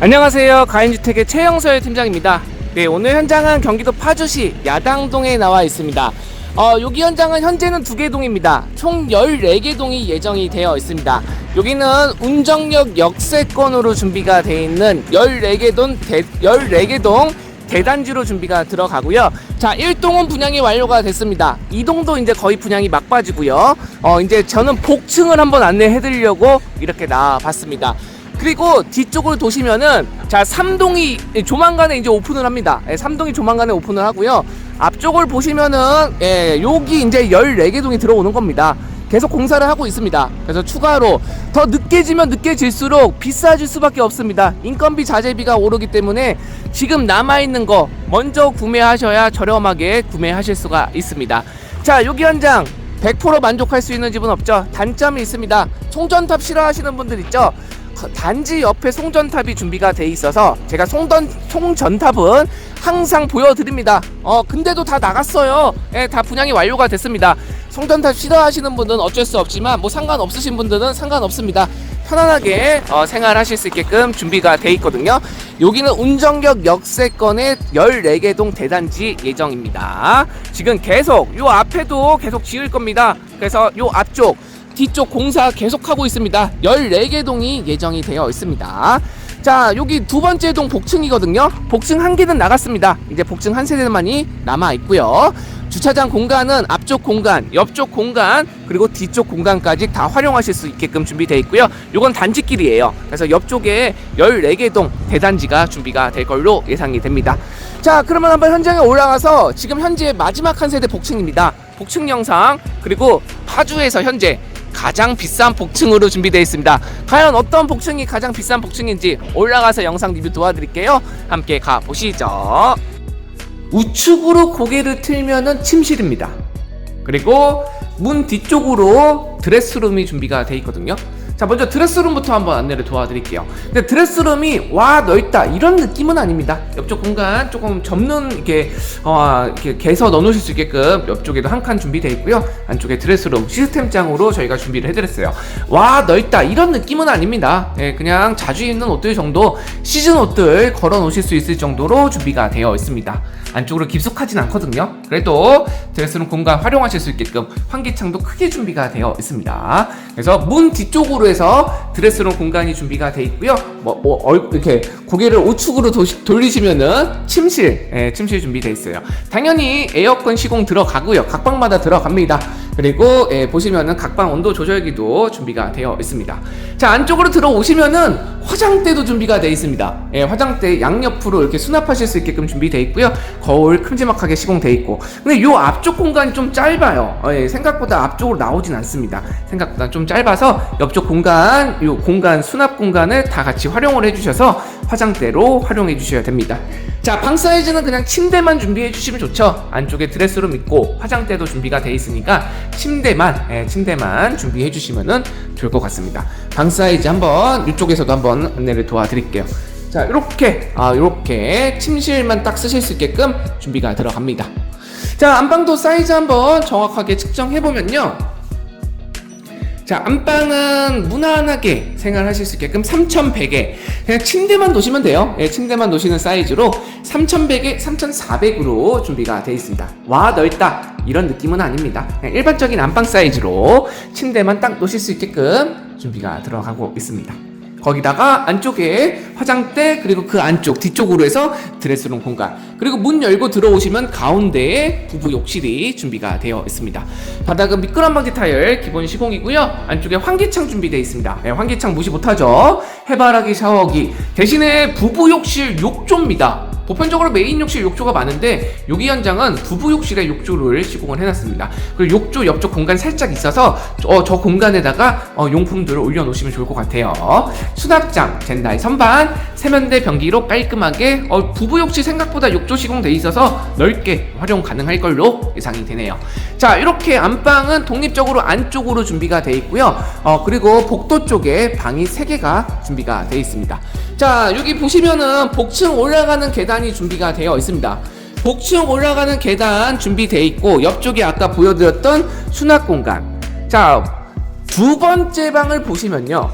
안녕하세요. 가인주택의 최영설 팀장입니다. 네, 오늘 현장은 경기도 파주시 야당동에 나와 있습니다. 어, 여기 현장은 현재는 두 개 동입니다. 총 14개 동이 예정이 되어 있습니다. 여기는 운정역 역세권으로 준비가 되어 있는 14개 동, 대, 14개 동 대단지로 준비가 들어가고요. 자, 1동은 분양이 완료가 됐습니다. 2동도 이제 거의 분양이 막바지고요. 어, 이제 저는 복층을 한번 안내해 드리려고 이렇게 나와 봤습니다. 그리고 뒤쪽으로 도시면은 자 3동이 조만간에 이제 오픈을 합니다. 예, 3동이 조만간에 오픈을 하고요. 앞쪽을 보시면은 예, 여기 이제 14개 동이 들어오는 겁니다. 계속 공사를 하고 있습니다. 그래서 추가로 더 늦게 지면 늦게 질수록 비싸질 수밖에 없습니다. 인건비 자재비가 오르기 때문에 지금 남아 있는 거 먼저 구매하셔야 저렴하게 구매하실 수가 있습니다. 자, 여기 현장 100% 만족할 수 있는 집은 없죠. 단점이 있습니다. 송전탑 싫어하시는 분들 있죠. 단지 옆에 송전탑이 준비가 돼 있어서 제가 송전 송전탑은 항상 보여드립니다. 어 근데도 다 나갔어요. 예, 다 분양이 완료가 됐습니다. 송전탑 싫어하시는 분은 어쩔 수 없지만 뭐 상관 없으신 분들은 상관없습니다. 편안하게 어, 생활하실 수 있게끔 준비가 돼 있거든요. 여기는 운정역 역세권의 14개 동 대단지 예정입니다. 지금 계속 요 앞에도 계속 지을 겁니다. 그래서 요 앞쪽 뒤쪽 공사 계속하고 있습니다. 14개 동이 예정이 되어 있습니다. 자, 여기 두 번째 동 복층이거든요. 복층 한 개는 나갔습니다. 이제 복층 한 세대만이 남아 있고요. 주차장 공간은 앞쪽 공간, 옆쪽 공간, 그리고 뒤쪽 공간까지 다 활용하실 수 있게끔 준비되어 있고요. 요건 단지길이에요. 그래서 옆쪽에 14개 동 대단지가 준비가 될 걸로 예상이 됩니다. 자, 그러면 한번 현장에 올라가서 지금 현재 마지막 한 세대 복층입니다. 복층 영상, 그리고 파주에서 현재 가장 비싼 복층으로 준비되어 있습니다. 과연 어떤 복층이 가장 비싼 복층인지 올라가서 영상 리뷰 도와드릴게요. 함께 가보시죠. 우측으로 고개를 틀면은 침실입니다. 그리고 문 뒤쪽으로 드레스룸이 준비가 되어 있거든요. 자, 먼저 드레스룸부터 한번 안내를 도와드릴게요. 근데 드레스룸이 와 넓다 이런 느낌은 아닙니다. 옆쪽 공간 조금 접는 이렇게 어 이렇게 개서 넣어놓으실 수 있게끔 옆쪽에도 한 칸 준비되어 있고요. 안쪽에 드레스룸 시스템장으로 저희가 준비를 해드렸어요. 와 넓다 이런 느낌은 아닙니다. 예, 그냥 자주 입는 옷들 정도 시즌 옷들 걸어 놓으실 수 있을 정도로 준비가 되어 있습니다. 안쪽으로 깊숙하진 않거든요. 그래도 드레스룸 공간 활용하실 수 있게끔 환기창도 크게 준비가 되어 있습니다. 그래서 문 뒤쪽으로 해서 드레스룸 공간이 준비가 되어 있고요. 뭐, 뭐 얼- 이렇게 고개를 우측으로 도시- 돌리시면은 침실, 예, 침실 준비되어 있어요. 당연히 에어컨 시공 들어가고요. 각방마다 들어갑니다. 그리고 예, 보시면은 각방 온도 조절기도 준비가 되어 있습니다. 자 안쪽으로 들어오시면은 화장대도 준비가 되어 있습니다. 예, 화장대 양옆으로 이렇게 수납하실 수 있게끔 준비되어 있고요. 거울 큼지막하게 시공되어 있고. 근데 요 앞쪽 공간이 좀 짧아요. 어, 예, 생각보다 앞쪽으로 나오진 않습니다. 생각보다 좀 짧아서 옆쪽 공간, 요 공간 수납 공간을 다 같이 활용을 해주셔서 화장대로 활용해 주셔야 됩니다. 자, 방 사이즈는 그냥 침대만 준비해 주시면 좋죠. 안쪽에 드레스룸 있고 화장대도 준비가 돼 있으니까 침대만, 예, 침대만 준비해 주시면은 좋을 것 같습니다. 방 사이즈 한번 이쪽에서도 한번 안내를 도와드릴게요. 자, 이렇게 아, 이렇게 침실만 딱 쓰실 수 있게끔 준비가 들어갑니다. 자, 안방도 사이즈 한번 정확하게 측정해 보면요. 자, 안방은 무난하게 생활하실 수 있게끔 3100에 그냥 침대만 놓으시면 돼요. 예, 침대만 놓으시는 사이즈로 3100에 3400으로 준비가 되어 있습니다. 와, 넓다. 이런 느낌은 아닙니다. 그냥 일반적인 안방 사이즈로 침대만 딱 놓으실 수 있게끔 준비가 들어가고 있습니다. 거기다가 안쪽에 화장대 그리고 그 안쪽 뒤쪽으로 해서 드레스룸 공간. 그리고 문 열고 들어오시면 가운데에 부부 욕실이 준비가 되어 있습니다. 바닥은 미끄럼 방지 타일 기본 시공이고요. 안쪽에 환기창 준비되어 있습니다. 네, 환기창 무시 못하죠? 해바라기 샤워기. 대신에 부부 욕실 욕조입니다 보편적으로 메인 욕실 욕조가 많은데 여기 현장은 부부 욕실에 욕조를 시공을 해놨습니다. 그리고 욕조 옆쪽 공간 살짝 있어서 어, 저 공간에다가 어, 용품들을 올려놓으시면 좋을 것 같아요. 수납장, 젠다이 선반, 세면대 변기로 깔끔하게 어, 부부 욕실 생각보다 욕조 시공돼 있어서 넓게 활용 가능할 걸로 예상이 되네요. 자 이렇게 안방은 독립적으로 안쪽으로 준비가 돼 있고요. 어, 그리고 복도 쪽에 방이 3개가 준비가 돼 있습니다. 자 여기 보시면은 복층 올라가는 계단이 준비가 되어 있습니다. 복층 올라가는 계단 준비되어 있고 옆쪽에 아까 보여드렸던 수납 공간. 자 두 번째 방을 보시면요.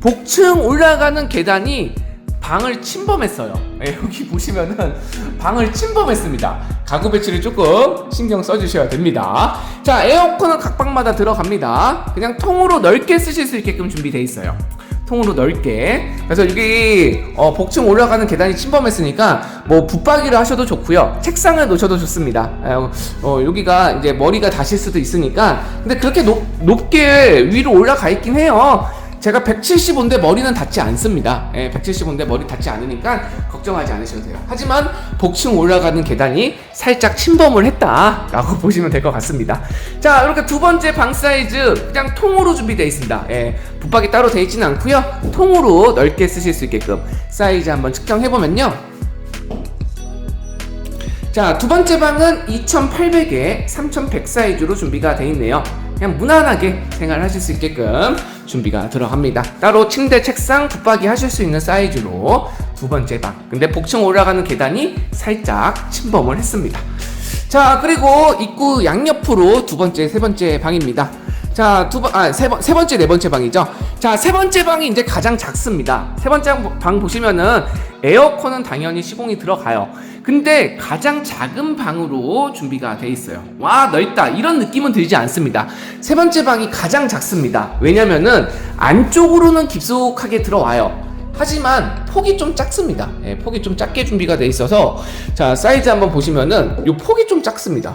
복층 올라가는 계단이 방을 침범했어요. 예, 여기 보시면은 방을 침범했습니다. 가구 배치를 조금 신경 써주셔야 됩니다. 자, 에어컨은 각 방마다 들어갑니다. 그냥 통으로 넓게 쓰실 수 있게끔 준비되어 있어요. 통으로 넓게. 그래서 여기 어, 복층 올라가는 계단이 침범했으니까 뭐 붙박이를 하셔도 좋고요. 책상을 놓으셔도 좋습니다. 어, 어, 여기가 이제 머리가 다실 수도 있으니까. 근데 그렇게 높, 높게 위로 올라가 있긴 해요. 제가 175인데 머리는 닿지 않습니다. 예, 175인데 머리 닿지 않으니까 걱정하지 않으셔도 돼요. 하지만 복층 올라가는 계단이 살짝 침범을 했다라고 보시면 될 것 같습니다. 자, 이렇게 두 번째 방 사이즈 그냥 통으로 준비되어 있습니다. 예, 붙박이 따로 되어 있지는 않고요. 통으로 넓게 쓰실 수 있게끔 사이즈 한번 측정해 보면요. 자, 두 번째 방은 2800에 3100 사이즈로 준비가 되어 있네요. 그냥 무난하게 생활하실 수 있게끔 준비가 들어갑니다. 따로 침대, 책상, 붙박이 하실 수 있는 사이즈로 두 번째 방. 근데 복층 올라가는 계단이 살짝 침범을 했습니다. 자, 그리고 입구 양옆으로 두 번째, 세 번째 방입니다. 자, 두 번, 아, 세 번, 세 번째, 네 번째 방이죠. 자, 세 번째 방이 이제 가장 작습니다. 세 번째 방 보시면은 에어컨은 당연히 시공이 들어가요. 근데 가장 작은 방으로 준비가 돼 있어요. 와, 넓다. 이런 느낌은 들지 않습니다. 세 번째 방이 가장 작습니다. 왜냐면은 안쪽으로는 깊숙하게 들어와요. 하지만 폭이 좀 작습니다. 예, 폭이 좀 작게 준비가 돼 있어서 자 사이즈 한번 보시면은 요 폭이 좀 작습니다.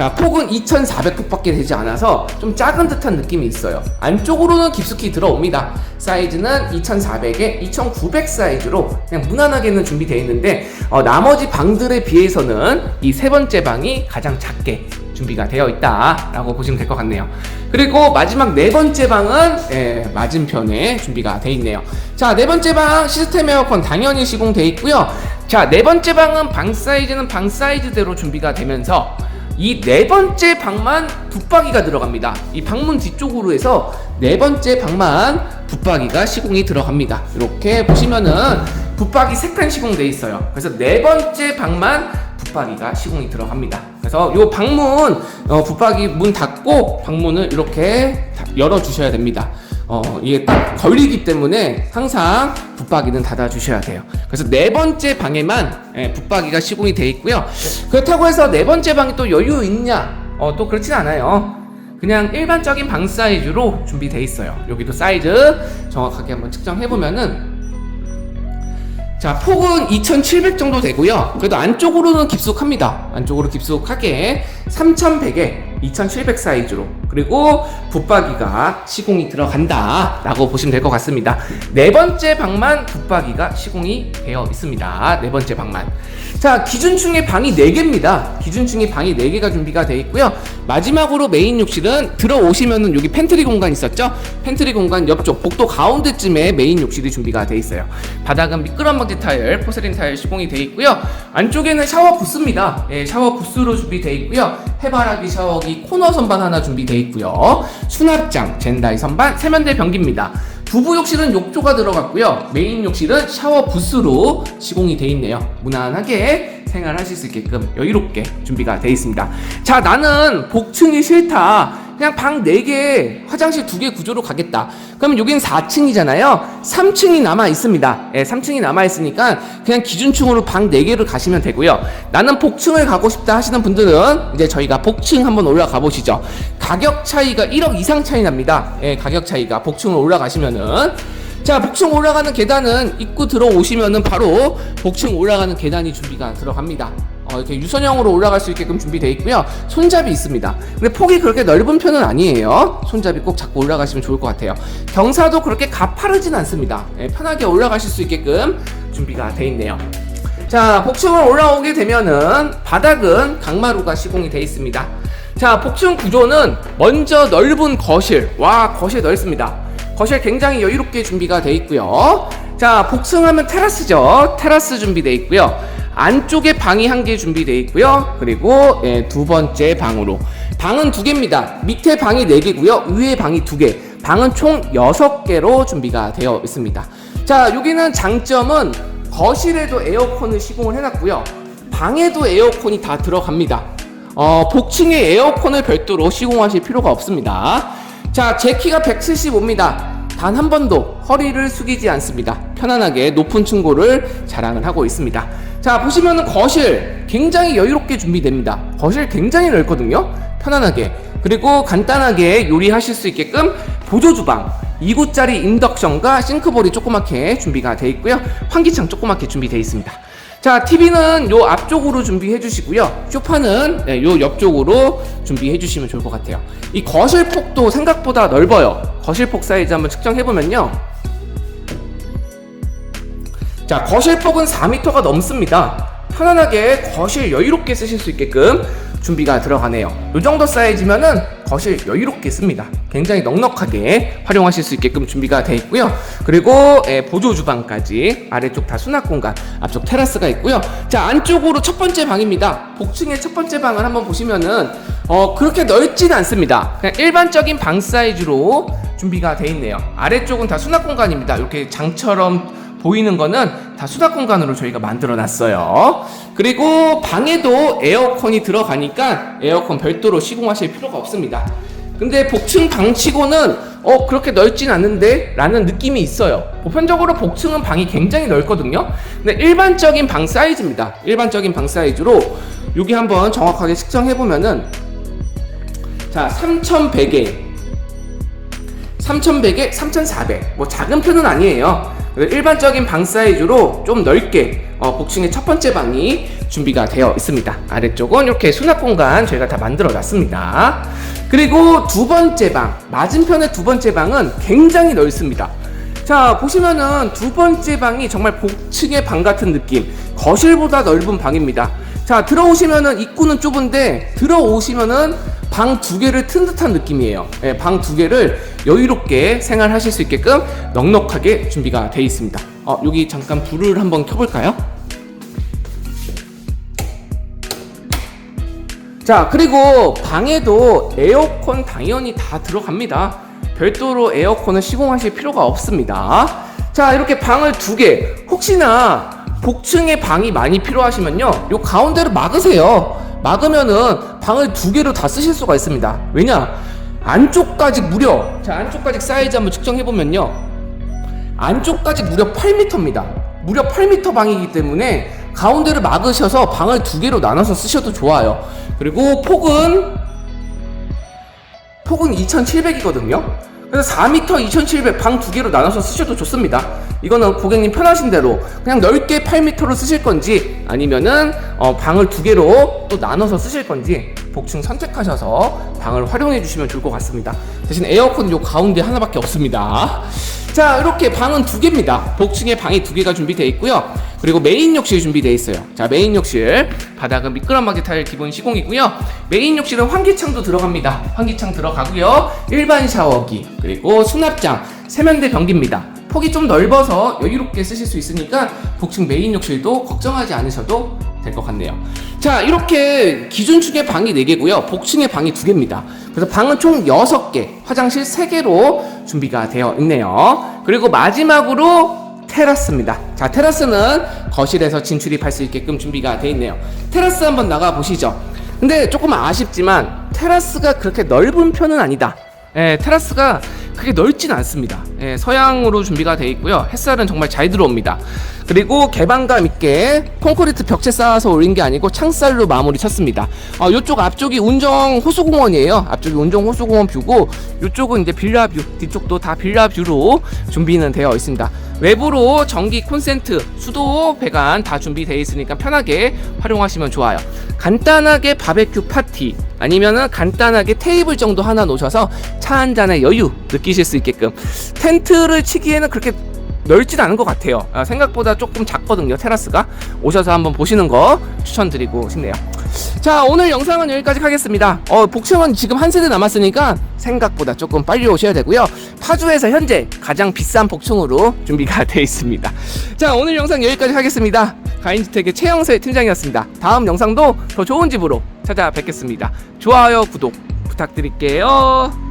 자 폭은 2,400폭밖에 되지 않아서 좀 작은 듯한 느낌이 있어요. 안쪽으로는 깊숙이 들어옵니다. 사이즈는 2,400에 2,900 사이즈로 그냥 무난하게는 준비되어 있는데 어, 나머지 방들에 비해서는 이 세 번째 방이 가장 작게 준비가 되어 있다라고 보시면 될 것 같네요. 그리고 마지막 네 번째 방은 예, 맞은편에 준비가 되어 있네요. 자, 네 번째 방 시스템 에어컨 당연히 시공되어 있고요. 자, 네 번째 방은 방 사이즈는 방 사이즈대로 준비가 되면서 이 네 번째 방만 붙박이가 들어갑니다. 이 방문 뒤쪽으로 해서 네 번째 방만 붙박이가 시공이 들어갑니다. 이렇게 보시면은 붙박이 세칸 시공돼 있어요. 그래서 네 번째 방만 붙박이가 시공이 들어갑니다. 그래서 요 방문 어, 붙박이 문 닫고 방문을 이렇게 다- 열어 주셔야 됩니다. 어, 이게 딱 걸리기 때문에 항상 붙박이는 닫아 주셔야 돼요. 그래서 네 번째 방에만 예, 붙박이가 시공이 돼 있고요. 그렇다고 해서 네 번째 방이 또 여유 있냐? 어, 또 그렇진 않아요. 그냥 일반적인 방 사이즈로 준비돼 있어요. 여기도 사이즈 정확하게 한번 측정해 보면은 자, 폭은 2,700 정도 되고요. 그래도 안쪽으로는 깊숙합니다. 안쪽으로 깊숙하게 3,100에 2,700 사이즈로 그리고 붙박이가 시공이 들어간다 라고 보시면 될 것 같습니다. 네 번째 방만 붙박이가 시공이 되어 있습니다. 네 번째 방만. 자, 기준층의 방이 4개입니다. 기준층의 방이 4개가 준비가 되어 있고요. 마지막으로 메인 욕실은 들어오시면은 여기 팬트리 공간 있었죠? 팬트리 공간 옆쪽 복도 가운데쯤에 메인 욕실이 준비가 되어 있어요. 바닥은 미끄럼 방지 타일, 포세린 타일 시공이 되어 있고요. 안쪽에는 샤워 부스입니다. 예, 샤워 부스로 준비되어 있고요. 해바라기 샤워기 코너 선반 하나 준비되어 있고요. 수납장, 젠다이 선반, 세면대 변기입니다. 부부 욕실은 욕조가 들어갔고요. 메인 욕실은 샤워 부스로 시공이 돼 있네요. 무난하게 생활하실 수 있게끔 여유롭게 준비가 돼 있습니다. 자, 나는 복층이 싫다. 그냥 방 4개, 화장실 2개 구조로 가겠다. 그러면 여긴 4층이잖아요. 3층이 남아 있습니다. 예, 3층이 남아 있으니까 그냥 기준층으로 방 4개를 가시면 되고요. 나는 복층을 가고 싶다 하시는 분들은 이제 저희가 복층 한번 올라가 보시죠. 가격 차이가 1억 이상 차이 납니다. 예, 가격 차이가 복층을 올라가시면은 자, 복층 올라가는 계단은 입구 들어오시면은 바로 복층 올라가는 계단이 준비가 들어갑니다. 어, 이렇게 유선형으로 올라갈 수 있게끔 준비되어 있고요. 손잡이 있습니다. 근데 폭이 그렇게 넓은 편은 아니에요. 손잡이 꼭 잡고 올라가시면 좋을 것 같아요. 경사도 그렇게 가파르진 않습니다. 예, 편하게 올라가실 수 있게끔 준비가 되어 있네요. 자, 복층을 올라오게 되면은 바닥은 강마루가 시공이 되어 있습니다. 자, 복층 구조는 먼저 넓은 거실. 와, 거실 넓습니다. 거실 굉장히 여유롭게 준비가 되어 있고요. 자, 복층하면 테라스죠. 테라스 준비되어 있고요. 안쪽에 방이 한 개 준비되어 있고요. 그리고 예, 두 번째 방으로 방은 두 개입니다. 밑에 방이 네 개고요. 위에 방이 두 개. 방은 총 여섯 개로 준비가 되어 있습니다. 자, 여기는 장점은 거실에도 에어컨을 시공을 해놨고요. 방에도 에어컨이 다 들어갑니다. 어, 복층에 에어컨을 별도로 시공하실 필요가 없습니다. 자, 제 키가 175입니다. 단 한 번도 허리를 숙이지 않습니다. 편안하게 높은 층고를 자랑을 하고 있습니다. 자 보시면은 거실 굉장히 여유롭게 준비됩니다. 거실 굉장히 넓거든요. 편안하게 그리고 간단하게 요리하실 수 있게끔 보조 주방 2구짜리 인덕션과 싱크볼이 조그맣게 준비가 되어 있고요. 환기창 조그맣게 준비되어 있습니다. 자, TV는 요 앞쪽으로 준비해 주시고요. 쇼파는 네, 요 옆쪽으로 준비해 주시면 좋을 것 같아요. 이 거실 폭도 생각보다 넓어요. 거실 폭 사이즈 한번 측정해 보면요. 자, 거실 폭은 4m가 넘습니다. 편안하게 거실 여유롭게 쓰실 수 있게끔 준비가 들어가네요. 이 정도 사이즈면은 거실 여유롭게 씁니다. 굉장히 넉넉하게 활용하실 수 있게끔 준비가 되어 있고요. 그리고 예, 보조 주방까지 아래쪽 다 수납 공간, 앞쪽 테라스가 있고요. 자 안쪽으로 첫 번째 방입니다. 복층의 첫 번째 방을 한번 보시면은 어 그렇게 넓진 않습니다. 그냥 일반적인 방 사이즈로 준비가 되어 있네요. 아래쪽은 다 수납 공간입니다. 이렇게 장처럼 보이는 거는 다 수납 공간으로 저희가 만들어 놨어요. 그리고 방에도 에어컨이 들어가니까 에어컨 별도로 시공하실 필요가 없습니다. 근데 복층 방치고는 어 그렇게 넓진 않은데 라는 느낌이 있어요. 보편적으로 복층은 방이 굉장히 넓거든요. 근데 일반적인 방 사이즈입니다. 일반적인 방 사이즈로 여기 한번 정확하게 측정해 보면은 자 3100에 3100에 3400. 뭐 작은 편은 아니에요. 일반적인 방 사이즈로 좀 넓게 어, 복층의 첫 번째 방이 준비가 되어 있습니다. 아래쪽은 이렇게 수납 공간 저희가 다 만들어 놨습니다. 그리고 두 번째 방, 맞은편의 두 번째 방은 굉장히 넓습니다. 자, 보시면은 두 번째 방이 정말 복층의 방 같은 느낌, 거실보다 넓은 방입니다. 자, 들어오시면은 입구는 좁은데 들어오시면은 방 두 개를 튼 듯한 느낌이에요. 예, 방 두 개를 여유롭게 생활하실 수 있게끔 넉넉하게 준비가 되어 있습니다. 어, 여기 잠깐 불을 한번 켜볼까요? 자, 그리고 방에도 에어컨 당연히 다 들어갑니다. 별도로 에어컨을 시공하실 필요가 없습니다. 자, 이렇게 방을 두 개, 혹시나 복층에 방이 많이 필요하시면요, 요 가운데를 막으세요. 막으면은 방을 두 개로 다 쓰실 수가 있습니다. 왜냐? 안쪽 까지 무려, 자, 안쪽 까지 사이즈 한번 측정해 보면요. 안쪽 까지 무려 8m입니다. 무려 8m 방이기 때문에 가운데를 막으셔서 방을 두 개로 나눠서 쓰셔도 좋아요. 그리고 폭은 폭은 2,700이거든요. 그래서 4m 2,700 방 두 개로 나눠서 쓰셔도 좋습니다. 이거는 고객님 편하신 대로 그냥 넓게 8m로 쓰실 건지 아니면은 어, 방을 두 개로 또 나눠서 쓰실 건지 복층 선택하셔서 방을 활용해 주시면 좋을 것 같습니다. 대신 에어컨 요 가운데 하나밖에 없습니다. 자 이렇게 방은 두 개입니다. 복층에 방이 두 개가 준비되어 있고요. 그리고 메인 욕실 준비되어 있어요. 자 메인 욕실 바닥은 미끄럼막이 타일 기본 시공이고요. 메인 욕실은 환기창도 들어갑니다. 환기창 들어가고요. 일반 샤워기 그리고 수납장 세면대 변기입니다. 폭이 좀 넓어서 여유롭게 쓰실 수 있으니까 복층 메인 욕실도 걱정하지 않으셔도 될 것 같네요. 자, 이렇게 기준층의 방이 4개고요. 복층의 방이 2개입니다. 그래서 방은 총 6개, 화장실 3개로 준비가 되어 있네요. 그리고 마지막으로 테라스입니다. 자, 테라스는 거실에서 진출입할 수 있게끔 준비가 되어 있네요. 테라스 한번 나가 보시죠. 근데 조금 아쉽지만 테라스가 그렇게 넓은 편은 아니다. 예, 테라스가 그게 넓진 않습니다. 예, 서양으로 준비가 되어 있고요. 햇살은 정말 잘 들어옵니다. 그리고 개방감 있게 콘크리트 벽체 쌓아서 올린 게 아니고 창살로 마무리 쳤습니다. 어, 이쪽 앞쪽이 운정 호수공원이에요. 앞쪽이 운정 호수공원 뷰고 이쪽은 이제 빌라 뷰, 뒤쪽도 다 빌라 뷰로 준비는 되어 있습니다. 외부로 전기 콘센트, 수도 배관 다 준비되어 있으니까 편하게 활용하시면 좋아요. 간단하게 바베큐 파티 아니면은 간단하게 테이블 정도 하나 놓으셔서 차 한 잔의 여유 느끼실 수 있게끔 텐트를 치기에는 그렇게 넓진 않은 것 같아요. 아, 생각보다 조금 작거든요. 테라스가 오셔서 한번 보시는 거 추천드리고 싶네요. 자 오늘 영상은 여기까지 하겠습니다. 어, 복층은 지금 한 세대 남았으니까 생각보다 조금 빨리 오셔야 되고요. 파주에서 현재 가장 비싼 복층으로 준비가 되어 있습니다. 자 오늘 영상 여기까지 하겠습니다. 가인주택의 최영세 팀장이었습니다. 다음 영상도 더 좋은 집으로 찾아뵙겠습니다. 좋아요, 구독 부탁드릴게요.